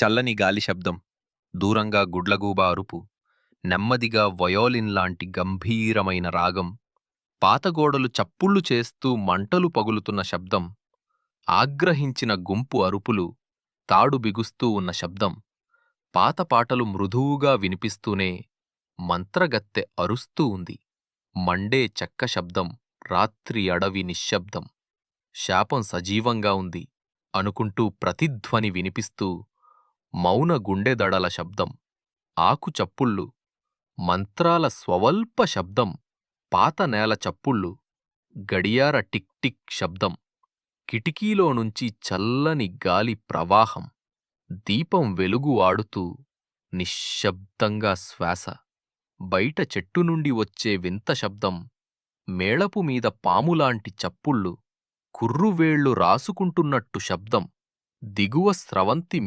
చల్లని గాలి శబ్దం దూరంగా గుడ్లగూబ అరుపు నెమ్మదిగా వయోలిన్ లాంటి గంభీరమైన రాగం పాతగోడలు చప్పుళ్ళు చేస్తూ మంటలు పగులుతున్న శబ్దం ఆగ్రహించిన గుంపు అరుపులు తాడు బిగుస్తూ ఉన్న శబ్దం పాత పాటలు మృదువుగా వినిపిస్తూనే మంత్రగత్తె అరుస్తూ ఉంది. మండే చెక్క శబ్దం రాత్రి అడవి నిశ్శబ్దం శాపం సజీవంగా ఉంది అనుకుంటూ ప్రతిధ్వని వినిపిస్తూ మౌన గుండెదడల శబ్దం ఆకుచప్పుళ్ళు మంత్రాల స్వవల్ప శబ్దం పాత నేల చప్పుళ్ళు గడియార టిక్ టిక్ శబ్దం కిటికీలో నుంచి చల్లని గాలి ప్రవాహం దీపం వెలుగు ఆడుతూ నిశ్శబ్దంగా శ్వాస బయట చెట్టు నుండి వచ్చే వింత శబ్దం మేళపు మీద పాములాంటి చప్పుళ్ళు కుర్రువేళ్ళు రాసుకుంటున్నట్టు శబ్దం దిగువ స్రవంతి